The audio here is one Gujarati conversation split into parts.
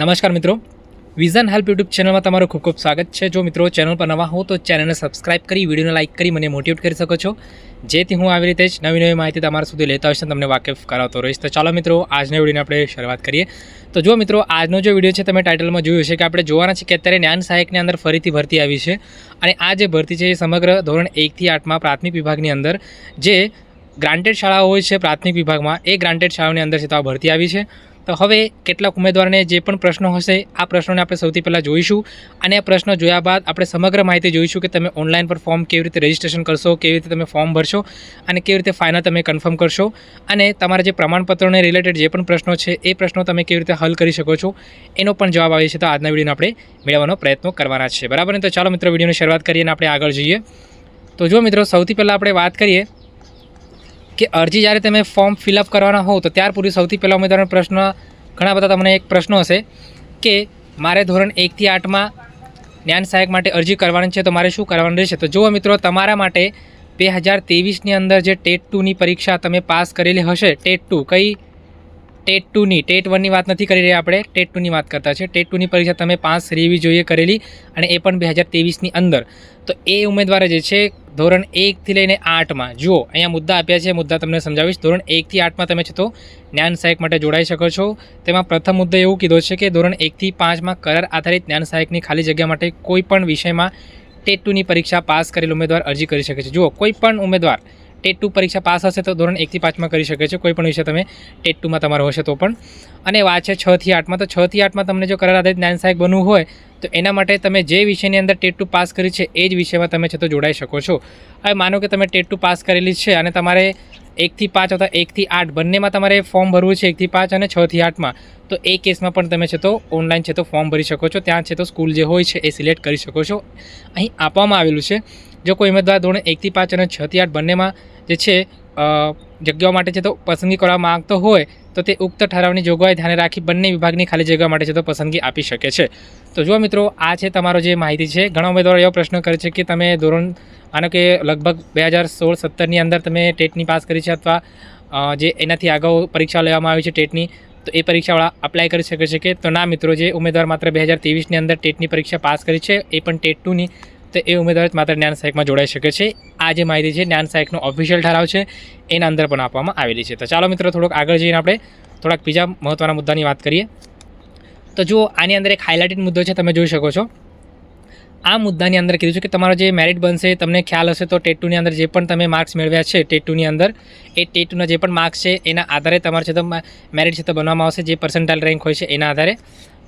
નમસ્કાર મિત્રો. વિઝન હેલ્પ યુટ્યુબ ચેનલમાં તમારું ખૂબ ખૂબ સ્વાગત છે. જો મિત્રો ચેનલ પર નવા હો તો ચેનલને સબસ્ક્રાઇબ કરી, વિડીયોને લાઇક કરી, મને મોટિવેટ કરી શકો છો. જેથી હું આવી રીતે જ નવી નવી માહિતી તમારા સુધી લેતા હોઈશ તમને વાકેફ કરાવતો રહીશ. તો ચાલો મિત્રો, આજના વિડીયોને આપણે શરૂઆત કરીએ. તો જો મિત્રો, આજનો જે વીડિયો છે તમે ટાઇટલમાં જોયું છે કે આપણે જોવાના છે કે અત્યારે જ્ઞાન સહાયકની અંદર ફરીથી ભરતી આવી છે. અને આ જે ભરતી છે એ સમગ્ર ધોરણ એકથી આઠમાં પ્રાથમિક વિભાગની અંદર જે ગ્રાન્ટેડ શાળાઓ હોય છે પ્રાથમિક વિભાગમાં, એ ગ્રાન્ટેડ શાળાઓની અંદર છે તો આ ભરતી આવી છે. તો હવે કેટલાક ઉમેદવારને જે પણ પ્રશ્નો હશે, આ પ્રશ્નોને આપણે સૌથી પહેલાં જોઈશું અને આ પ્રશ્નો જોયા બાદ આપણે સમગ્ર માહિતી જોઈશું કે તમે ઓનલાઈન પર ફોર્મ કેવી રીતે રજિસ્ટ્રેશન કરશો, કેવી રીતે તમે ફોર્મ ભરશો અને કેવી રીતે ફાઇનલ તમે કન્ફર્મ કરશો અને તમારા જે પ્રમાણપત્રોને રિલેટેડ જે પણ પ્રશ્નો છે, એ પ્રશ્નો તમે કેવી રીતે હલ કરી શકો છો, એનો પણ જવાબ આવે છે. તો આજના વિડીયોને આપણે મેળવવાનો પ્રયત્ન કરવાના છે. બરાબર ને? તો ચાલો મિત્રો, વિડીયોની શરૂઆત કરીએ અને આપણે આગળ જઈએ. તો જો મિત્રો, સૌથી પહેલાં આપણે વાત કરીએ કે અરજી જ્યારે તમે ફોર્મ ફિલઅપ કરવાના હોવ તો ત્યાર પૂરી સૌથી પહેલાં ઉમેદવારનો પ્રશ્ન, ઘણા બધા તમને એક પ્રશ્નો હશે કે મારે ધોરણ એકથી આઠમાં જ્ઞાન સહાયક માટે અરજી કરવાની છે તો મારે શું કરવાનું રહેશે? તો જુઓ મિત્રો, તમારા માટે બે હજાર ત્રેવીસની અંદર જે ટેટ ટુની પરીક્ષા તમે પાસ કરેલી હશે, ટેટ ટુ કઈ? ટેટ ટુની ટેટ વનની વાત નથી કરી રહ્યા આપણે, ટેટ ટુની વાત કરતા છે. ટેટ ટુની પરીક્ષા તમે પાસ રેવી જોઈએ કરેલી અને એ પણ બે હજાર તેવીસની અંદર. તો એ ઉમેદવારે જે છે ધોરણ એકથી લઈને આઠમાં. જુઓ, અહીંયા મુદ્દા આપ્યા છે, મુદ્દા તમને સમજાવીશ. ધોરણ એકથી આઠમાં તમે છે તો જ્ઞાન સહાયક માટે જોડાઈ શકો છો. તેમાં પ્રથમ મુદ્દો એવું કીધો છે કે ધોરણ એકથી પાંચમાં કરાર આધારિત જ્ઞાન સહાયકની ખાલી જગ્યા માટે કોઈ પણ વિષયમાં ટેટ ટુની પરીક્ષા પાસ કરેલ ઉમેદવાર અરજી કરી શકે છે. જુઓ, કોઈ પણ ઉમેદવાર ટેટ ટુ પરીક્ષા પાસ હશે તો ધોરણ એકથી પાંચમાં કરી શકે છે. કોઈ પણ વિષય તમે ટેટ ટુમાં તમારો હશે તો પણ. અને વાત છે છથી આઠમાં, તો છથી આઠમાં તમને જો કરાર આધારિત જ્ઞાન સહાયક બનવું હોય, તો એના માટે તમે જે વિષયની અંદર ટેટ ટુ પાસ કરી છે, એ જ વિષયમાં તમે છે તો જોડાઈ શકો છો. હવે માનો કે તમે ટેટ ટુ પાસ કરેલી છે અને તમારે એકથી પાંચ અથવા એકથી આઠ બંનેમાં તમારે ફોર્મ ભરવું છે, એકથી પાંચ અને છથી આઠમાં, તો એ કેસમાં પણ તમે છે તો ઓનલાઈન છે તો ફોર્મ ભરી શકો છો. ત્યાં છે તો સ્કૂલ જે હોય છે એ સિલેક્ટ કરી શકો છો. અહીં આપવામાં આવેલું છે જો કોઈ ઉમેદવાર ધોરણ એકથી પાંચ અને છથી આઠ બંનેમાં જે છે જગ્યાઓ માટે છે તો પસંદગી કરવા માંગતો હોય, તો તે ઉક્ત ઠરાવની જોગવાઈ ધ્યાને રાખી બંને વિભાગની ખાલી જગ્યા માટે છે તો પસંદગી આપી શકે છે. તો જુઓ મિત્રો, આ છે તમારો જે માહિતી છે. ઘણા ઉમેદવારો એવો પ્રશ્ન કરે છે કે તમે ધોરણ આનો કે લગભગ બે હજાર સોળ સત્તરની અંદર તમે ટેટની પાસ કરી છે અથવા જે એનાથી અગાઉ પરીક્ષા લેવામાં આવી છે ટેટની, તો એ પરીક્ષાવાળા અપ્લાય કરી શકે છે કે તો ના મિત્રો, જે ઉમેદવાર માત્ર બે હજાર ત્રેવીસની અંદર ટેટની પરીક્ષા પાસ કરી છે, એ પણ ટેટ ટુની તો એ ઉમેદવાર માત્ર જ્ઞાન સહાયકમાં જોડાઈ શકે છે. આ જે માહિતી છે, જ્ઞાન સહાયકનો ઓફિશિયલ ઠરાવ છે, એના અંદર પણ આપવામાં આવેલી છે. તો ચાલો મિત્રો, થોડોક આગળ જઈને આપણે થોડાક બીજા મહત્ત્વના મુદ્દાની વાત કરીએ. તો જુઓ, આની અંદર એક હાઇલાઇટેડ મુદ્દો છે, તમે જોઈ શકો છો. આ મુદ્દાની અંદર કીધું છે કે તમારો જે મેરિટ બનશે, તમને ખ્યાલ હશે, તો ટેટ ટુની અંદર જે પણ તમે માર્ક્સ મેળવ્યા છે, ટેટ ટુની અંદર, એ ટેટ ટુના જે પણ માર્ક્સ છે, એના આધારે તમારે છે તો મેરિટ છે તો બનવામાં આવશે. જે પર્સન્ટાઇલ રેન્ક હોય છે, એના આધારે.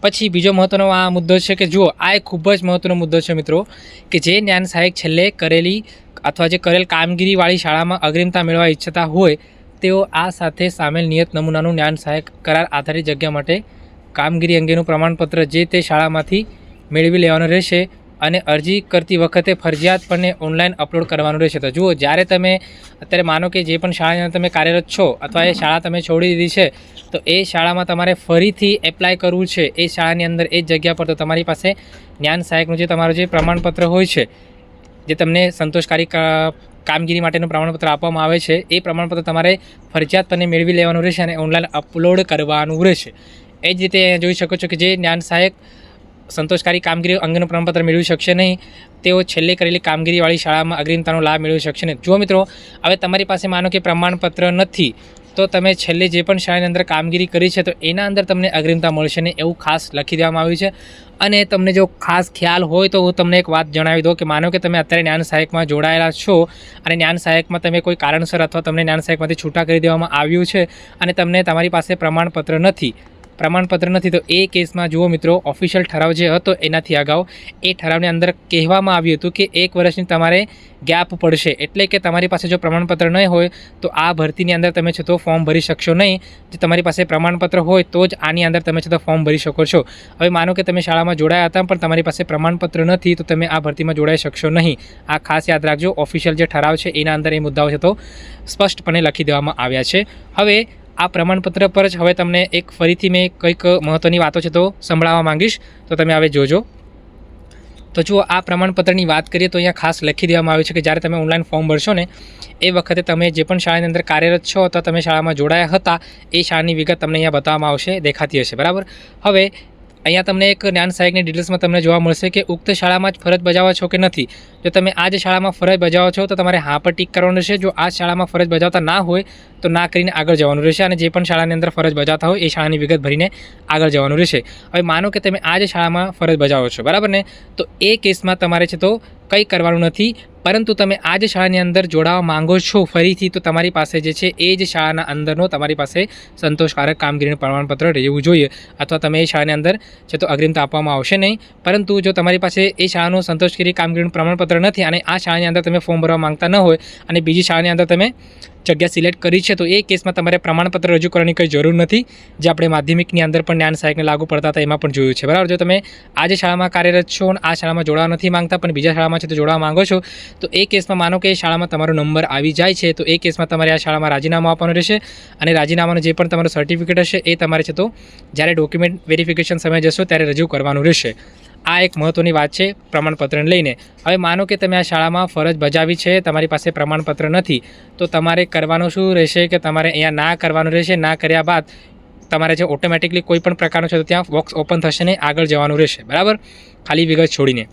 પછી બીજો મહત્ત્વનો આ મુદ્દો છે કે જુઓ, આ એક ખૂબ જ મહત્ત્વનો મુદ્દો છે મિત્રો, કે જે જ્ઞાન સહાયક છેલ્લે કરેલી અથવા જે કરેલ કામગીરીવાળી શાળામાં અગ્રિમતા મેળવવા ઈચ્છતા હોય, તેઓ આ સાથે સામેલ નિયત નમૂનાનું જ્ઞાન સહાયક કરાર આધારિત જગ્યા માટે કામગીરી અંગેનું પ્રમાણપત્ર જે તે શાળામાંથી મેળવી લેવાનું રહેશે. અને અરજી કરતી વખતે ફરજિયાતપણે ઓનલાઈન અપલોડ કરવાનું રહેશે. તો જુઓ, જ્યારે તમે, અત્યારે માનો કે જે પણ શાળાની અંદર તમે કાર્યરત છો અથવા એ શાળા તમે છોડી દીધી છે, તો એ શાળામાં તમારે ફરીથી એપ્લાય કરવું છે. એ શાળાની અંદર, એ જ જગ્યા પર તો તમારી પાસે જ્ઞાન સહાયકનું જે તમારું જે પ્રમાણપત્ર હોય છે, જે તમને સંતોષકારી કામગીરી માટેનું પ્રમાણપત્ર આપવામાં આવે છે, એ પ્રમાણપત્ર તમારે ફરજિયાતપણે મેળવી લેવાનું રહેશે અને ઓનલાઈન અપલોડ કરવાનું રહેશે. એ જ રીતે જોઈ શકો છો કે જે જ્ઞાન સહાયક સંતોષકારી કામગીરી અંગેનું પ્રમાણપત્ર મેળવી શકશે નહીં. તેઓ છેલ્લે કરેલી કામગીરીવાળી શાળામાં અગ્રીમતાનો લાભ મેળવી શકશે નહીં. જુઓ મિત્રો, હવે તમારી પાસે માનો કે પ્રમાણપત્ર નથી, તો તમે છેલ્લે જે પણ શાળાની અંદર કામગીરી કરી છે, તો એના અંદર તમને અગ્રિમતા મળશે ને એવું ખાસ લખી દેવામાં આવ્યું છે. અને તમને જો ખાસ ખ્યાલ હોય, તો હું તમને એક વાત જણાવી દઉં કે માનો કે તમે અત્યારે જ્ઞાન સહાયકમાં જોડાયેલા છો અને જ્ઞાન સહાયકમાં તમે કોઈ કારણસર અથવા તમને જ્ઞાન સહાયકમાંથી છૂટા કરી દેવામાં આવ્યું છે અને તમને તમારી પાસે પ્રમાણપત્ર નથી પ્રમાણપત્ર નથી, તો એ કેસમાં જુઓ મિત્રો ઓફિશિયલ ઠરાવ જે હતો એનાથી અગાઉ, એ ઠરાવની અંદર કહેવામાં આવ્યું હતું કે એક વર્ષની તમારે ગેપ પડશે. એટલે કે તમારી પાસે જો પ્રમાણપત્ર નહીં હોય, તો આ ભરતીની અંદર તમે છતાં ફોર્મ ભરી શકશો નહીં. જો તમારી પાસે પ્રમાણપત્ર હોય, તો જ આની અંદર તમે છતાં ફોર્મ ભરી શકો છો. હવે માનો કે તમે શાળામાં જોડાયા હતા, પણ તમારી પાસે પ્રમાણપત્ર નથી, તો તમે આ ભરતીમાં જોડાઈ શકશો નહીં. આ ખાસ યાદ રાખજો ઓફિશિયલ જે ઠરાવ છે, એના અંદર એ મુદ્દાઓ છે તો સ્પષ્ટપણે લખી દેવામાં આવ્યા છે. હવે આ પ્રમાણપત્ર પર જ હવે તમને એક ફરીથી મેં કંઈક મહત્ત્વની વાતો છે તો સંભળાવવા માંગીશ. તો તમે હવે જોજો. તો જુઓ, આ પ્રમાણપત્રની વાત કરીએ તો અહીંયા ખાસ લખી દેવામાં આવ્યું છે કે જ્યારે તમે ઓનલાઈન ફોર્મ ભરશો ને, એ વખતે તમે જે પણ શાળાની અંદર કાર્યરત છો અથવા તમે શાળામાં જોડાયા હતા, એ શાળાની વિગત તમને અહીંયા બતાવવામાં આવશે, દેખાતી હશે. બરાબર? હવે અહીંયા તમને એક જ્ઞાન સહાયકની ડિટેલ્સમાં તમને જોવા મળશે કે ઉક્ત શાળામાં જ ફરજ બજાવો છો કે નથી. જો તમે આ જ શાળામાં ફરજ બજાવો છો, તો તમારે હા પર ટીક કરવાનું રહેશે. જો આ શાળામાં ફરજ બજાવતા ના હોય, તો ના કરીને આગળ જવાનું રહેશે અને જે પણ શાળાની અંદર ફરજ બજાવતા હોય, એ શાળાની વિગત ભરીને આગળ જવાનું રહેશે. હવે માનો કે તમે આ જ શાળામાં ફરજ બજાવો છો, બરાબર ને? તો એ કેસમાં તમારે છે તો કંઈ કરવાનું નથી. પરંતુ તમે આ જ શાળાની અંદર જોડાવા માંગો છો ફરીથી, તો તમારી પાસે જે છે એ જ શાળાના અંદરનો તમારી પાસે સંતોષકારક કામગીરીનું પ્રમાણપત્ર રહેવું જોઈએ. અથવા તમે એ શાળાની અંદર છે તો અગ્રિમતા આપવામાં આવશે નહીં. પરંતુ જો તમારી પાસે એ શાળાનું સંતોષકારી કામગીરીનું પ્રમાણપત્ર નથી અને આ શાળાની અંદર તમે ફોર્મ ભરવા માંગતા ન હોય અને બીજી શાળાની અંદર તમે જગ્યા સિલેક્ટ કરી છે, તો એ કેસમાં તમારે પ્રમાણપત્ર રજૂ કરવાની કંઈ જરૂર નથી. જે આપણે માધ્યમિકની અંદર પણ જ્ઞાન સહાયકને લાગુ પડતા હતા, એમાં પણ જોયું છે. બરાબર? જો તમે આ જે શાળામાં કાર્યરત છો અને આ શાળામાં જોડાવા નથી માંગતા, પણ બીજા શાળામાં છે તો જોડાવા માંગો છો, તો એ કેસમાં માનો કે એ શાળામાં તમારો નંબર આવી જાય છે, તો એ કેસમાં તમારે આ શાળામાં રાજીનામું આપવાનું રહેશે અને રાજીનામાનું જે પણ તમારું સર્ટિફિકેટ હશે, એ તમારે છે તો જ્યારે ડોક્યુમેન્ટ વેરિફિકેશન સમય જશો, ત્યારે રજૂ કરવાનું રહેશે. આ એક મહત્ત્વની વાત છે પ્રમાણપત્રને લઈને. હવે માનો કે તમે આ શાળામાં ફરજ બજાવી છે, તમારી પાસે પ્રમાણપત્ર નથી, તો તમારે કરવાનું શું રહેશે કે તમારે અહીંયા ના કરવાનું રહેશે? ના કર્યા બાદ તમારે જે ઓટોમેટિકલી કોઈ પણ પ્રકારનું છે તો ત્યાં બોક્સ ઓપન થશે ને આગળ જવાનું રહેશે. બરાબર? ખાલી વિગત છોડીને.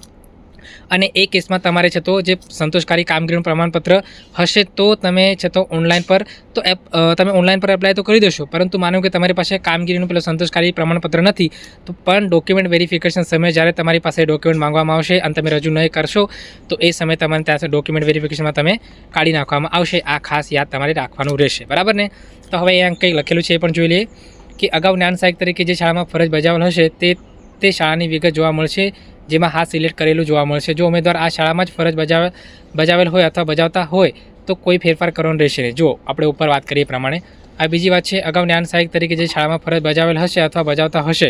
અને એ કેસમાં તમારે છે તો જે સંતોષકારી કામગીરીનું પ્રમાણપત્ર હશે તો તમે છે તો ઓનલાઈન પર તો એપ તમે ઓનલાઈન પર એપ્લાય તો કરી દેશો. પરંતુ માનો કે તમારી પાસે કામગીરીનું પેલું સંતોષકારી પ્રમાણપત્ર નથી, તો પણ ડોક્યુમેન્ટ વેરિફિકેશન સમયે જ્યારે તમારી પાસે ડોક્યુમેન્ટ માંગવામાં આવશે અને તમે રજૂ નહીં કરશો, તો એ સમયે તમારે ત્યાં ડોક્યુમેન્ટ વેરિફિકેશનમાં તમે કાઢી નાખવામાં આવશે. આ ખાસ યાદ તમારે રાખવાનું રહેશે. બરાબર ને? તો હવે અહીંયા કંઈક લખેલું છે એ પણ જોઈ લઈએ કે અગાઉ જ્ઞાન સહાયક તરીકે જે શાળામાં ફરજ બજાવેલ હશે તે તે શાળાની વિગત જોવા મળશે. જેમાં હા સિલેક્ટ કરેલું જોવા મળશે. જો ઉમેદવાર આ શાળામાં જ ફરજ બજાવે બજાવેલ હોય અથવા બજાવતા હોય, તો કોઈ ફેરફાર કરવાનો રહેશે નહીં. જો આપણે ઉપર વાત કરીએ પ્રમાણે. આ બીજી વાત છે, અગાઉ જ્ઞાન સહાયક તરીકે જે શાળામાં ફરજ બજાવેલ હશે અથવા બજાવતા હશે,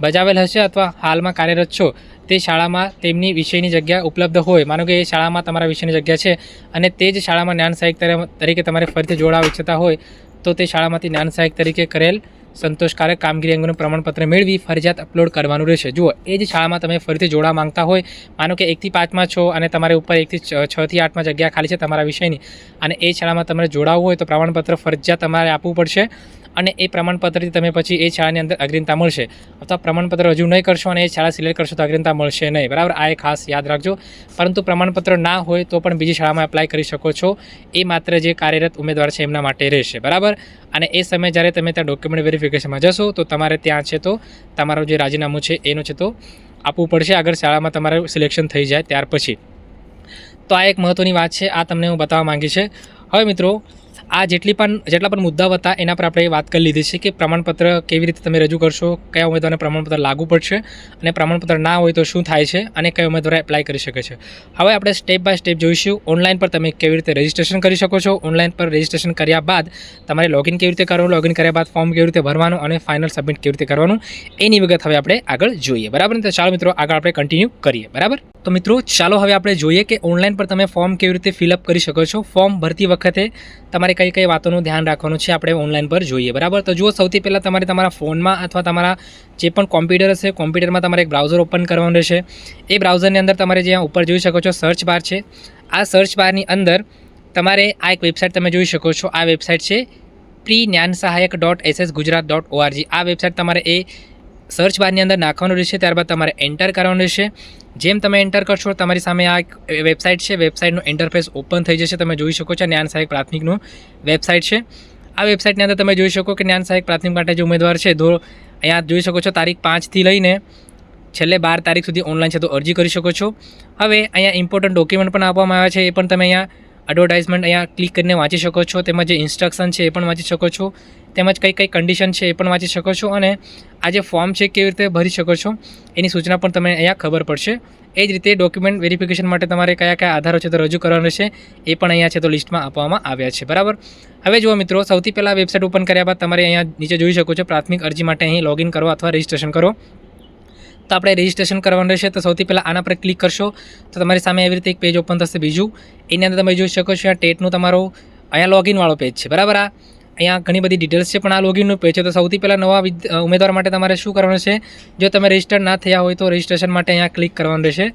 બજાવેલ હશે અથવા હાલમાં કાર્યરત છો, તે શાળામાં તેમની વિષયની જગ્યા ઉપલબ્ધ હોય. માનો કે એ શાળામાં તમારા વિષયની જગ્યા છે અને તે જ શાળામાં જ્ઞાન સહાયક તરીકે તમારે ફરીથી જોડાવા ઈચ્છતા હોય, તો તે શાળામાંથી જ્ઞાન સહાયક તરીકે કરેલ સંતોષકારક કામગીરી અંગેનું પ્રમાણપત્ર મેળવી ફરજિયાત અપલોડ કરવાનું રહેશે. જુઓ, એ જ શાળામાં તમે ફરીથી જોડા માંગતા હોય, માનો કે એકથી પાંચમાં છો અને તમારે ઉપર એકથી છ, છથી આઠમાં જગ્યા ખાલી છે તમારા વિષયની, અને એ શાળામાં તમારે જોડાવવું હોય તો પ્રમાણપત્ર ફરજિયાત તમારે આપવું પડશે. અને એ પ્રમાણપત્રથી તમે પછી એ શાળાની અંદર અગ્રિમતા મળશે. અથવા પ્રમાણપત્ર રજૂ નહીં કરશો અને એ શાળા સિલેક્ટ કરશો તો અગ્રિમતા મળશે નહીં. બરાબર? આ એ ખાસ યાદ રાખજો. પરંતુ પ્રમાણપત્ર ના હોય તો પણ બીજી શાળામાં એપ્લાય કરી શકો છો. એ માત્ર જે કાર્યરત ઉમેદવાર છે એમના માટે રહેશે. બરાબર? અને એ સમયે જ્યારે તમે ત્યાં ડોક્યુમેન્ટ વેરિફિકેશનમાં જશો, તો તમારે ત્યાં છે તો તમારું જે રાજીનામું છે, એનું છે તો આપવું પડશે આગળ શાળામાં તમારું સિલેક્શન થઈ જાય ત્યાર પછી. તો આ એક મહત્ત્વની વાત છે. આ તમને હું બતાવવા માંગી છે. હવે મિત્રો આ જેટલી પણ જેટલા પણ મુદ્દાઓ હતા, એના પર આપણે વાત કરી લીધી છે કે પ્રમાણપત્ર કેવી રીતે તમે રજૂ કરશો, કયા ઉમેદવારને પ્રમાણપત્ર લાગુ પડશે અને પ્રમાણપત્ર ના હોય તો શું થાય છે અને કયા ઉમેદવારો એપ્લાય કરી શકે છે. હવે આપણે સ્ટેપ બાય સ્ટેપ જોઈશું ઓનલાઈન પર તમે કેવી રીતે રજિસ્ટ્રેશન કરી શકો છો ઓનલાઈન પર રજિસ્ટ્રેશન કર્યા બાદ તમારે લોગિન કેવી રીતે કરવાનું લોગિન કર્યા બાદ ફોર્મ કેવી રીતે ભરવાનું અને ફાઇનલ સબમિટ કેવી રીતે કરવાનું, એની વિગત હવે આપણે આગળ જોઈએ. બરાબર ને? તો ચાલો મિત્રો, આગળ આપણે કન્ટિન્યુ કરીએ. બરાબર? તો મિત્રો, ચાલો હવે આપણે જોઈએ કે ઓનલાઈન પર તમે ફોર્મ કેવી રીતે ફિલઅપ કરી શકો છો. ફોર્મ ભરતી વખતે તમારે કઈ કઈ વાતોનું ધ્યાન રાખવાનું છે આપણે ઓનલાઈન પર જોઈએ. બરાબર? તો જુઓ, સૌથી પહેલાં તમારે તમારા ફોનમાં અથવા તમારા જે પણ કોમ્પ્યુટર હશે કોમ્પ્યુટરમાં તમારે એક બ્રાઉઝર ઓપન કરવાનું રહેશે. એ બ્રાઉઝરની અંદર તમારે જ્યાં ઉપર જોઈ શકો છો સર્ચ બાર છે. આ સર્ચ બારની અંદર તમારે આ એક વેબસાઇટ તમે જોઈ શકો છો. આ વેબસાઇટ છે pre Gyan Sahayak dot SS Gujarat dot ORG આ વેબસાઇટ તમારે એ સર્ચ બારની અંદર નાખવાનું રહેશે, ત્યારબાદ તમારે એન્ટર કરવાનું રહેશે. જેમ તમે એન્ટર કરશો, તમારી સામે આ એક વેબસાઇટ છે વેબસાઇટનું ઇન્ટરફેસ ઓપન થઈ જશે, તમે જોઈ શકો છો જ્ઞાન સહાયક પ્રાથમિકનું વેબસાઇટ છે. આ વેબસાઇટની અંદર તમે જોઈ શકો કે જ્ઞાન સહાયક પ્રાથમિક માટે જે ઉમેદવાર છે ધો અહીંયા જોઈ શકો છો તારીખ પાંચથી લઈને છેલ્લે બાર તારીખ સુધી ઓનલાઈન છે, તો અરજી કરી શકો છો. હવે અહીંયા ઇમ્પોર્ટન્ટ ડોક્યુમેન્ટ પણ આપવામાં આવ્યા છે, એ પણ તમે અહીંયા એડવર્ટાઇઝમેન્ટ અહીંયા ક્લિક કરીને વાંચી શકો છો, તેમજ જે ઇન્સ્ટ્રક્શન છે, એ પણ વાંચી શકો છો. તેમજ કઈ કઈ કન્ડિશન છે એ પણ વાંચી શકો છો અને આ જે ફોર્મ છે કેવી રીતે ભરી શકો છો એની સૂચના પણ તમને અહીંયા ખબર પડશે. એ જ રીતે ડોક્યુમેન્ટ વેરિફિકેશન માટે તમારે કયા કયા આધારો છે તો રજૂ કરવાનું રહેશે એ પણ અહીંયા છે તો લિસ્ટમાં આપવામાં આવ્યા છે. બરાબર? હવે જુઓ મિત્રો, સૌથી પહેલાં વેબસાઇટ ઓપન કર્યા બાદ તમારે અહીંયા નીચે જોઈ શકો છો, પ્રાથમિક અરજી માટે અહીં લોગિન કરો અથવા રજિસ્ટ્રેશન કરો. તો આપણે રજિસ્ટ્રેશન કરવાનું રહેશે તો સૌથી પહેલાં આના પર ક્લિક કરશો તો તમારી સામે એવી રીતે એક પેજ ઓપન થશે બીજું. એની અંદર તમે જોઈ શકો છો આ ટેટનું તમારો અહીંયા લોગિનવાળો પેજ છે. બરાબર આ? અહીંયા ઘણી બધી ડિટેલ્સ છે, પણ આ લોગિનનું પેજ છે. તો સૌથી પહેલાં નવા ઉમેદવાર માટે તમારે શું કરવાનું છે? જો તમે રજિસ્ટર ના થયા હોય તો રજિસ્ટ્રેશન માટે અહીંયા ક્લિક કરવાનું રહેશે.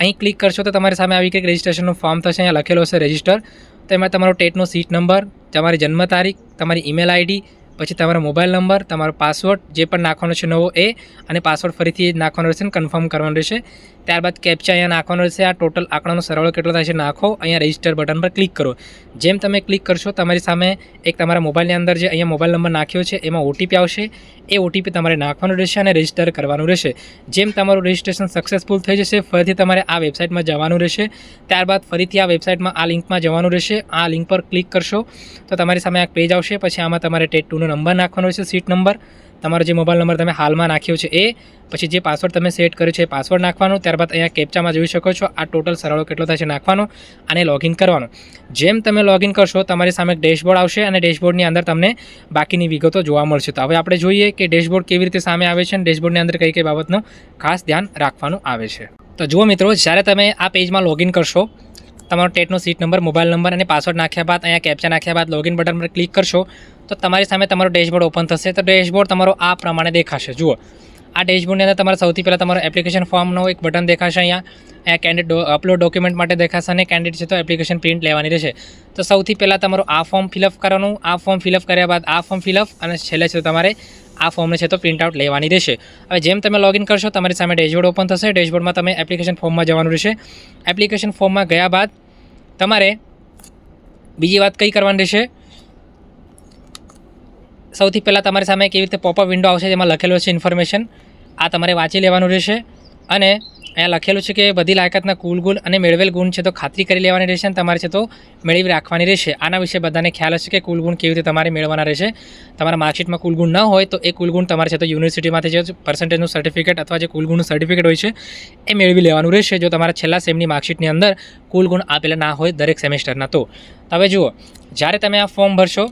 અહીં ક્લિક કરશો તો તમારી સામે આવી કંઈક રજિસ્ટ્રેશનનું ફોર્મ થશે. અહીંયા લખેલો હશે રજિસ્ટર તો એમાં તમારો ટેટનો સીટ નંબર તમારી જન્મ તારીખ, તમારી ઈમેલ આઈડી પછી તમારો મોબાઈલ નંબર તમારો પાસવર્ડ જે પણ નાખવાનો છે નવો એ, અને પાસવર્ડ ફરીથી નાખવાનો રહેશે અને કન્ફર્મ કરવાનો રહેશે. ત્યારબાદ કેપ્ચા અહીંયા નાખવાનો રહેશે આ ટોટલ આંકડાનો સરવાળો કેટલો થાય છે? નાખો. અહીંયા રજિસ્ટર બટન પર ક્લિક કરો. જેમ તમે ક્લિક કરશો, તમારી સામે એક તમારા મોબાઈલની અંદર જે અહીંયા મોબાઈલ નંબર નાખ્યો છે, એમાં ઓટીપી આવશે. એ ઓટીપી તમારે નાખવાનું રહેશે અને રજિસ્ટર કરવાનું રહેશે. જેમ તમારું રજિસ્ટ્રેશન સક્સેસફુલ થઈ જશે, ફરીથી તમારે આ વેબસાઇટમાં જવાનું રહેશે. ત્યારબાદ ફરીથી આ વેબસાઇટમાં આ લિંકમાં જવાનું રહેશે. આ લિંક પર ક્લિક કરશો, તો તમારી સામે આ પેજ આવશે. પછી આમાં તમારે ટેટ ટુનો નંબર નાખવાનો રહેશે સીટ નંબર તમારો જે મોબાઈલ નંબર તમે હાલમાં નાખ્યો છે એ, પછી જે પાસવર્ડ તમે સેટ કર્યો છે એ પાસવર્ડ નાખવાનો, ત્યારબાદ અહીંયા કેપ્ચામાં જોઈ શકો છો આ ટોટલ સરવાળો કેટલો છે નાખવાનો અને લોગિન કરવાનો. જેમ તમે લોગિન કરશો, તમારી સામે ડેશબોર્ડ આવશે અને ડેશબોર્ડની અંદર તમને બાકીની વિગતો જોવા મળશે. તો હવે આપણે જોઈએ કે ડેશબોર્ડ કેવી રીતે સામે આવે છે અને ડેશબોર્ડની અંદર કઈ કઈ બાબતનું ખાસ ધ્યાન રાખવાનું આવે છે. તો જુઓ મિત્રો, જ્યારે તમે આ પેજમાં લોગિન કરશો તમારો ટેટનો સીટ નંબર, મોબાઈલ નંબર અને પાસવર્ડ નાખ્યા બાદ, અહીંયા કેપ્ચા નાખ્યા બાદ લોગિન બટન પર ક્લિક કરશો, તો તમારી સામે તમારો ડેશબોર્ડ ઓપન થશે. તો ડેશબોર્ડ તમારો આ પ્રમાણે દેખાશે. જુઓ, આ ડેશબોર્ડની અંદર તમારે સૌથી પહેલાં તમારો એપ્લિકેશન ફોર્મનો એક બટન દેખાશે અહીંયા. અહીંયા કેન્ડિડેટ અપલોડ ડોક્યુમેન્ટ માટે દેખાશે અને કેન્ડિડેટ છે તો એપ્લિકેશન પ્રિન્ટ લેવાની રહેશે. તો સૌથી પહેલાં તમારું આ ફોર્મ ફિલઅપ કરવાનું. આ ફોર્મ ફિલઅપ કર્યા બાદ આ ફોર્મ ફિલઅપ અને છેલ્લે છે તમારે આ ફોર્મને છે તો પ્રિન્ટ આઉટ લેવાની રહેશે. હવે જેમ તમે લોગિન કરશો, તમારી સામે ડેશબોર્ડ ઓપન થશે. ડેશબોર્ડમાં તમે એપ્લિકેશન ફોર્મમાં જવાનું રહેશે. એપ્લિકેશન ફોર્મમાં ગયા બાદ તમારે બીજી વાત કઈ કરવાની રહેશે? સૌથી પહેલાં તમારી સામે કેવી રીતે પોપઅપ વિન્ડો આવશે જેમાં લખેલો છે ઇન્ફોર્મેશન આ તમારે વાંચી લેવાનું રહેશે. અને અહીંયા લખેલું છે કે બધી લાયકાતના કુલ ગુણ અને મેળવેલ ગુણ છે તો ખાતરી કરી લેવાની રહેશે અને તમારે છે તો મેળવી રાખવાની રહેશે. આના વિશે બધાને ખ્યાલ હશે કે કુલ ગુણ કેવી રીતે તમારે મેળવવાના રહેશે. તમારા માર્કશીટમાં કુલ ગુણ ન હોય તો એ કુલ ગુણ તમારે છે તો યુનિવર્સિટીમાંથી જે પર્સન્ટેજનું સર્ટિફિકેટ અથવા જે કુલ ગુણનું સર્ટિફિકેટ હોય છે, એ મેળવી લેવાનું રહેશે જો તમારા છેલ્લા સેમની માર્કશીટની અંદર કુલ ગુણ આપેલા ના હોય દરેક સેમેસ્ટરના તો. હવે જુઓ, જ્યારે તમે આ ફોર્મ ભરશો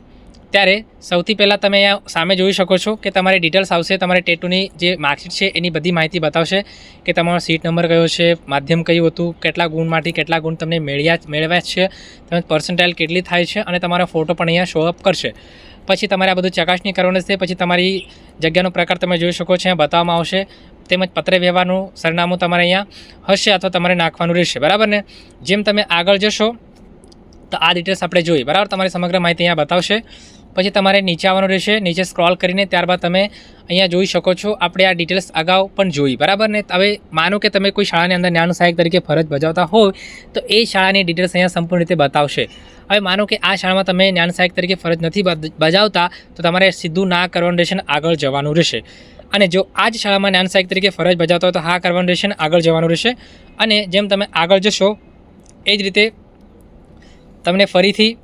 ત્યારે સૌથી પહેલાં તમે અહીંયા સામે જોઈ શકો છો કે તમારી ડિટેલ્સ આવશે, તમારી ટેટુની જે માર્કશીટ છે એની બધી માહિતી બતાવશે કે તમારો સીટ નંબર કયો છે, માધ્યમ કયું હતું, કેટલા ગુણમાંથી કેટલા ગુણ તમને મેળ્યા મેળવ્યા છે, તમે પર્સન્ટાઇલ કેટલી થાય છે અને તમારો ફોટો પણ અહીંયા શો અપ કરશે. પછી તમારે આ બધું ચકાસણી કરવાની છે, પછી તમારી જગ્યાનો પ્રકાર તમે જોઈ શકો છો, અહીંયા બતાવવામાં આવશે. તેમજ પત્ર વ્યવહારનું સરનામું તમારે અહીંયા હશે અથવા તમારે નાખવાનું રહેશે, બરાબર ને? જેમ તમે આગળ જશો, તો આ ડિટેલ્સ આપણે જોઈ બરાબર? તમારી સમગ્ર માહિતી અહીંયા બતાવશે. પછી તમારે નીચે આવવાનું રહેશે. નીચે સ્ક્રોલ કરીને ત્યારબાદ તમે અહીંયા જોઈ શકો છો. આપણે આ ડિટેલ્સ અગાઉ પણ જોઈ. બરાબર ને? હવે માનો કે તમે કોઈ શાળાની અંદર જ્ઞાન સહાયક તરીકે ફરજ બજાવતા હોય, તો એ શાળાની ડિટેલ્સ અહીંયા સંપૂર્ણ રીતે બતાવશે. હવે માનો કે આ શાળામાં તમે જ્ઞાન સહાયક તરીકે ફરજ નથી બજ- બજાવતા, તો તમારે સીધું ના કરવાનું રહેશે આગળ જવાનું રહેશે. અને જો આ જ શાળામાં જ્ઞાન સહાયક તરીકે ફરજ બજાવતા હોય, તો હા કરવાનું રહેશે અને આગળ જવાનું રહેશે. અને જેમ તમે આગળ જશો, એ જ રીતે તમને ફરીથી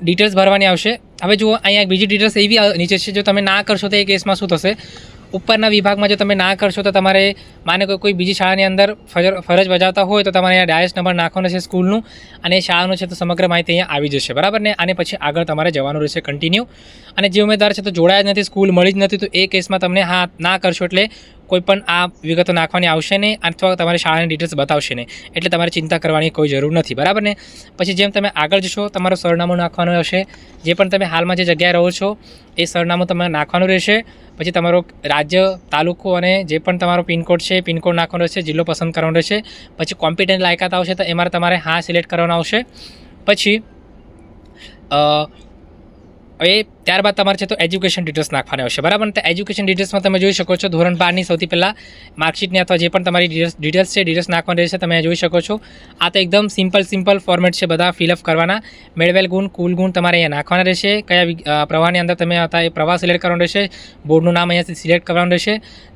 ડિટેલ્સ ભરવાની આવશે. હવે જુઓ, અહીંયા બીજી ડિટેલ્સ એવી નીચે છે, જો તમે ના કરશો તો એ કેસમાં શું થશે? ઉપરના વિભાગમાં જો તમે ના કરશો તો તમારે, માને કોઈ કોઈ બીજી શાળાની અંદર ફરજ બજાવતા હોય તો તમારે અહીંયા ડાયસ નંબર નાખવાનો છે સ્કૂલનું અને શાળાનું છે તો સમગ્ર માહિતી અહીંયા આવી જશે, બરાબર ને? અને પછી આગળ તમારે જવાનું રહેશે કન્ટિન્યુ અને જે ઉમેદવાર છે તો જોડાયા જ નથી, સ્કૂલ મળી જ નથી, તો એ કેસમાં તમને હા, ના કરશો એટલે કોઈ પણ આ વિગતો નાખવાની આવશે નહીં, અથવા તમારી શાળાની ડિટેલ્સ બતાવશે નહીં. એટલે તમારે ચિંતા કરવાની કોઈ જરૂર નથી, બરાબર ને? પછી જેમ તમે આગળ જશો, તમારું સરનામું નાખવાનું હશે જે પણ તમે હાલમાં જે જગ્યાએ રહો છો, એ સરનામું તમારે નાખવાનું રહેશે. પછી તમારો રાજ્ય, તાલુકો અને જે પણ તમારો પિનકોડ છે પિનકોડ નાખવાનો રહેશે, જિલ્લો પસંદ કરવાનો રહેશે. પછી કોમ્પિટન્ટ લાયકાત આવશે તો એમાં તમારે હા સિલેક્ટ કરવાનું આવશે. પછી હવે ત્યારબાદ તમારે છે તો એજ્યુકેશન ડિટેલ્સ નાખવાની આવશે બરાબર? તો એજ્યુકેશન ડિટેલ્સમાં તમે જોઈ શકો છો, ધોરણ બારની સૌથી પહેલાં માર્કશીટની અથવા જે પણ તમારી ડિટેલ્સ ડિટેલ્સ છે ડિટેલ્સ નાખવાની રહેશે, તમે જોઈ શકો છો. આ તો એકદમ સિમ્પલ સિમ્પલ ફોર્મેટ છે, બધા ફિલઅપ કરવાના. મેળવેલ ગુણ, કુલ ગુણ તમારે અહીંયા નાખવાના રહેશે. કયા પ્રવાહની અંદર તમે હતા એ પ્રવાહ સિલેક્ટ કરવાનો રહેશે બોર્ડનું નામ અહીંયાથી સિલેક્ટ કરવાનું રહેશે.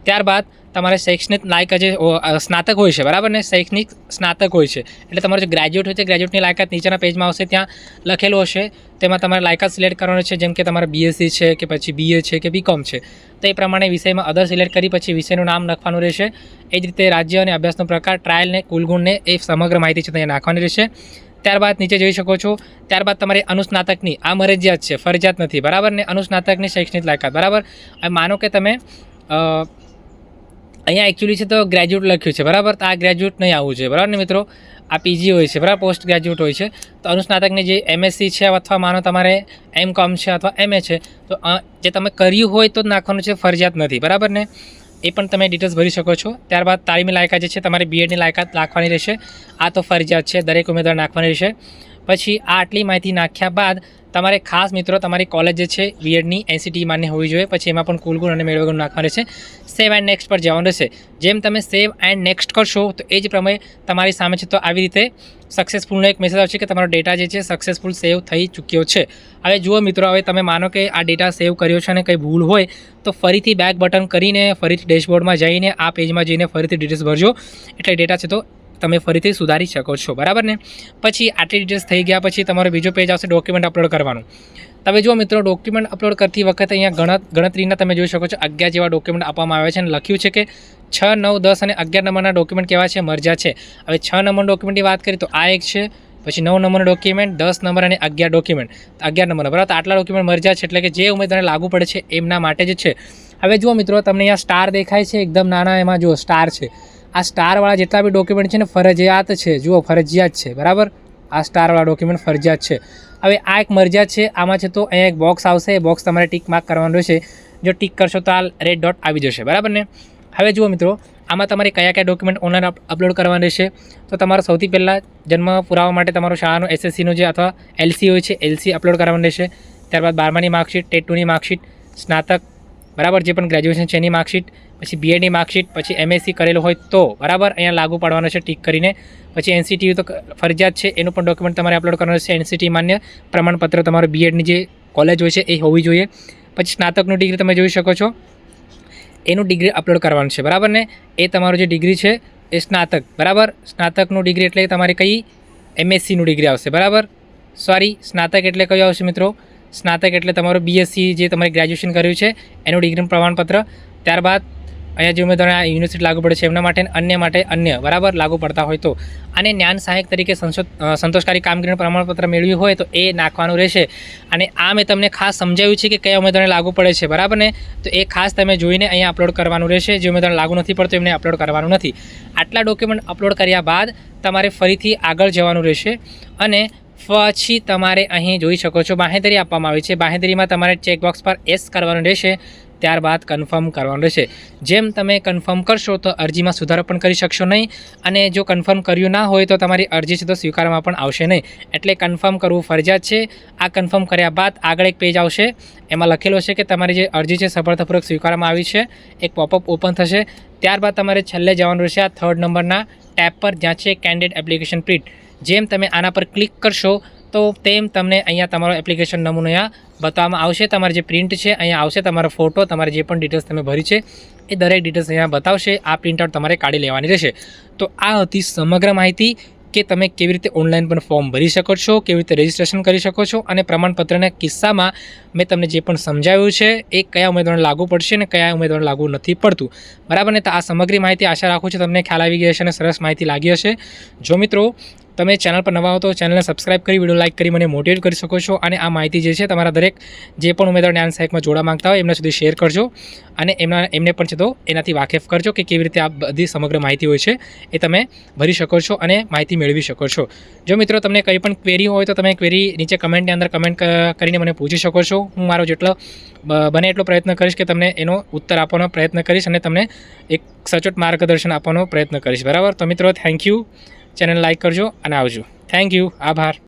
ત્યારબાદ તમારે શૈક્ષણિક, લાયક જે સ્નાતક હોય છે, બરાબર ને? શૈક્ષણિક સ્નાતક હોય છે. એટલે તમારો જે ગ્રેજ્યુએટ હોય છે ગ્રેજ્યુએટની લાયકાત નીચેના પેજમાં આવશે, ત્યાં લખેલું હશે. તેમાં તમારે લાયકાત સિલેક્ટ કરવાનું છે, જેમ કે તમારે બીએસસી છે કે પછી બીએ છે કે બીકોમ છે. તો એ પ્રમાણે વિષયમાં અદર સિલેક્ટ કરી પછી વિષયનું નામ લખવાનું રહેશે. એ જ રીતે રાજ્ય અને અભ્યાસનો પ્રકાર ટ્રાયલ ને કુલ એ સમગ્ર માહિતી છે ત્યાં નાખવાની રહેશે. ત્યારબાદ નીચે જોઈ શકો છો, ત્યારબાદ તમારી અનુસ્નાતકની, આ મરજિયાત છે, ફરજિયાત નથી, બરાબર? ને અનુસ્નાતકની શૈક્ષણિક લાયકાત, બરાબર? માનો કે તમે અહીંયા એકચ્યુઅલી છે તો ગ્રેજ્યુએટ લખ્યું છે, બરાબર? તો આ ગ્રેજ્યુએટ નહીં આવવું જોઈએ, બરાબર ને મિત્રો? આ પીજી હોય છે, બરાબર? પોસ્ટ ગ્રેજ્યુએટ હોય છે. તો અનુસ્નાતકની જે એમએસસી છે અથવા માનો તમારે એમ કોમ છે અથવા એમએ છે, તો જે તમે કર્યું હોય તો જ નાખવાનું છે, ફરજિયાત નથી, બરાબર ને? એ પણ તમે ડિટેલ્સ ભરી શકો છો. ત્યારબાદ તાલીમી લાયકાત જે છે, તમારે બીએડની લાયકાત નાખવાની રહેશે. આ તો ફરજિયાત છે, દરેક ઉમેદવાર નાખવાની રહેશે. પછી આ આટલી માહિતી નાખ્યા બાદ તમારે ખાસ મિત્રો, તમારી કોલેજ જે છે બીએડની એનસીટી માન્ય હોવી જોઈએ. પછી એમાં પણ કુલગુણ અને મેળવગુણ નાખવાનું છે સેવ એન્ડ નેક્સ્ટ પર જવાનું રહેશે. જેમ તમે સેવ એન્ડ નેક્સ્ટ કરશો, તો એ જ પ્રમાણે તમારી સામે છે તો આવી રીતે સક્સેસફુલનો એક મેસેજ આવશે કે તમારો ડેટા જે છે સક્સેસફુલ સેવ થઈ ચૂક્યો છે. હવે જુઓ મિત્રો, હવે તમે માનો કે આ ડેટા સેવ કર્યો છે અને કંઈ ભૂલ હોય, તો ફરીથી બેક બટન કરીને ફરીથી ડેશબોર્ડમાં જઈને, આ પેજમાં જઈને ફરીથી ડિટેલ્સ ભરજો. એટલે ડેટા છે તો તમે ફરીથી સુધારી શકો છો, બરાબર ને? પછી આટલી ડિટેલ્સ થઈ ગયા પછી તમારો બીજો પેજ આવશે ડોક્યુમેન્ટ અપલોડ કરવાનું. તમે જુઓ મિત્રો ડોક્યુમેન્ટ અપલોડ કરતી વખતે અહીંયા ગણત, ગણતરીના તમે જોઈ શકો છો, અગિયાર જેવા ડોક્યુમેન્ટ આપવામાં આવ્યા છે અને લખ્યું છે કે છ, નવ, દસ અને અગિયાર નંબરના ડોક્યુમેન્ટ કેવા છે, મરજા છે. હવે છ નંબર ડોક્યુમેન્ટની વાત કરીએ તો આ એક છે, પછી નવ નંબરનો ડોક્યુમેન્ટ દસ નંબર અને અગિયાર ડોક્યુમેન્ટ અગિયાર નંબર, બરાબર? આટલા ડોક્યુમેન્ટ મરજા છે એટલે કે જે ઉમેદવારને લાગુ પડે છે, એમના માટે જ છે. હવે જુઓ મિત્રો, તમને અહીંયા સ્ટાર દેખાય છે, એકદમ નાના એમાં જુઓ સ્ટાર છે. આ સ્ટારવાળા જેટલા બી ડોક્યુમેન્ટ છે ને ફરજિયાત છે. જુઓ, ફરજિયાત છે. બરાબર? આ સ્ટારવાળા ડોક્યુમેન્ટ ફરજિયાત છે. હવે આ એક મરજિયાત છે. આમાં છે તો અહીંયા એક બોક્સ આવશે. એ બોક્સ તમારે ટીક માર્ક કરવાનું રહેશે. જો ટીક કરશો તો આ રેડ ડોટ આવી જશે. બરાબર ને? હવે જુઓ મિત્રો, આમાં તમારે કયા કયા ડોક્યુમેન્ટ ઓનલાઈન અપલોડ કરવાનું રહેશે? તો તમારો સૌથી પહેલાં જન્મ પુરાવા માટે તમારું શાળાનું એસએસસીનું જે અથવા એલસી હોય છે એલસી અપલોડ કરવાનું રહેશે. ત્યારબાદ બારમાની માર્કશીટ ટેટ ટુની માર્કશીટ સ્નાતક, બરાબર? જે પણ ગ્રેજ્યુએશન છે એની માર્કશીટ પછી બીએડની માર્કશીટ પછી એમએસસી કરેલું હોય તો બરાબર અહીંયા લાગુ પાડવાનું છે ટીક કરીને. પછી એનસીટી તો ફરજિયાત છે, એનું પણ ડોક્યુમેન્ટ તમારે અપલોડ કરવાનું છે. એનસીટી માન્ય પ્રમાણપત્ર તમારું બીએડની જે કોલેજ હોય છે, એ હોવી જોઈએ. પછી સ્નાતકનું ડિગ્રી તમે જોઈ શકો છો. એનું ડિગ્રી અપલોડ કરવાનું છે, બરાબર ને? એ તમારું જે ડિગ્રી છે, એ સ્નાતક, બરાબર? સ્નાતકનું ડિગ્રી એટલે તમારી કઈ? એમએસસીનું ડિગ્રી આવશે, બરાબર? સોરી સ્નાતક એટલે કયું આવશે મિત્રો? સ્નાતક એટલે તમારું બીએસસી જે તમારે ગ્રેજ્યુએશન કર્યું છે, એનું ડિગ્રીનું પ્રમાણપત્ર. ત્યારબાદ અહીંયા જે ઉમેદવારોને આ યુનિવર્સિટી લાગુ પડે છે, એમના માટે અને અન્ય માટે અન્ય બરાબર લાગુ પડતા હોય તો. અને જ્ઞાન સહાયક તરીકે સંશોધ સંતોષકારી કામગીરીનું પ્રમાણપત્ર મેળવ્યું હોય તો એ નાખવાનું રહેશે. અને આ મેં તમને ખાસ સમજાવ્યું છે કે કયા ઉમેદવારને લાગુ પડે છે, બરાબર ને? તો એ ખાસ તમે જોઈને અહીંયા અપલોડ કરવાનું રહેશે. જે ઉમેદવારને લાગુ નથી પડતો એમને અપલોડ કરવાનું નથી. આટલા ડોક્યુમેન્ટ અપલોડ કર્યા બાદ તમારે ફરીથી આગળ જવાનું રહેશે. અને પછી તમારે અહીં જોઈ શકો છો, બાહેંધરી આપવામાં આવી છે. બાહેંધરીમાં તમારે ચેકબોક્સ પર એસ કરવાનું રહેશે. ત્યારબાદ કન્ફર્મ કરવાનું રહેશે. જેમ તમે કન્ફર્મ કરશો તો અરજીમાં સુધારો પણ કરી શકશો નહીં અને જો કન્ફર્મ કર્યું ના હોય તો તમારી અરજી છે તો સ્વીકારવામાં પણ આવશે નહીં. એટલે કન્ફર્મ કરવું ફરજિયાત છે. આ કન્ફર્મ કર્યા બાદ આગળ એક પેજ આવશે. એમાં લખેલું છે કે તમારી જે અરજી છે સફળતાપૂર્વક સ્વીકારવામાં આવી છે. એક પોપઅપ ઓપન થશે. ત્યારબાદ તમારે છેલ્લે જવાનું રહેશે આ થર્ડ નંબરના ટેબ પર, જ્યાં છે કેન્ડિડેટ એપ્લિકેશન પ્રિન્ટ જેમ તમે આના પર ક્લિક કરશો તો તેમ તમને અહીંયા તમારો એપ્લિકેશન નમૂનો અહીંયા બતાવવામાં આવશે. તમારે જે પ્રિન્ટ છે અહીંયા આવશે. તમારો ફોટો તમારે જે પણ ડિટેલ્સ તમે ભરી છે, એ દરેક ડિટેલ્સ અહીંયા બતાવશે. આ પ્રિન્ટઆઉટ તમારે કાઢી લેવાની રહેશે. તો આ હતી સમગ્ર માહિતી કે તમે કેવી રીતે ઓનલાઈન પણ ફોર્મ ભરી શકો છો, કેવી રીતે રજિસ્ટ્રેશન કરી શકો છો અને પ્રમાણપત્રના કિસ્સામાં મેં તમને જે પણ સમજાવ્યું છે, એ કયા ઉમેદવારને લાગુ પડશે અને કયા ઉમેદવારને લાગુ નથી પડતું. બરાબર ને? તો આ સમગ્ર માહિતી આશા રાખું છું તમને ખ્યાલ આવી ગઈ હશે અને સરસ માહિતી લાગી હશે. જો મિત્રો તમે ચેનલ પર નવા હો તો ચેનલને સબસ્ક્રાઇબ કરી, વીડિયો લાઇક કરી મને મોટિવેટ કરી શકો છો. અને આ માહિતી જે છે તમારા દરેક જે પણ ઉમેદવાર જ્ઞાન સહાયકમાં જોડા માંગતા હોય એમના સુધી શેર કરજો. અને એમના, એમને પણ છે તો એનાથી વાકેફ કરજો કે કેવી રીતે આ બધી સમગ્ર માહિતી હોય છે એ તમે ભરી શકો છો અને માહિતી મેળવી શકો છો. જો મિત્રો તમને કંઈ પણ ક્વેરી હોય તો તમે ક્વેરી નીચે કમેન્ટની અંદર કમેન્ટ કરીને મને પૂછી શકો છો. હું મારો જેટલો બને એટલો પ્રયત્ન કરીશ કે તમને એનો ઉત્તર આપવાનો પ્રયત્ન કરીશ અને તમને એક સચોટ માર્ગદર્શન આપવાનો પ્રયત્ન કરીશ. બરાબર? તો મિત્રો થેન્ક યુ ચેનલ લાઇક કરજો અને આવજો. થેન્ક યુ આભાર.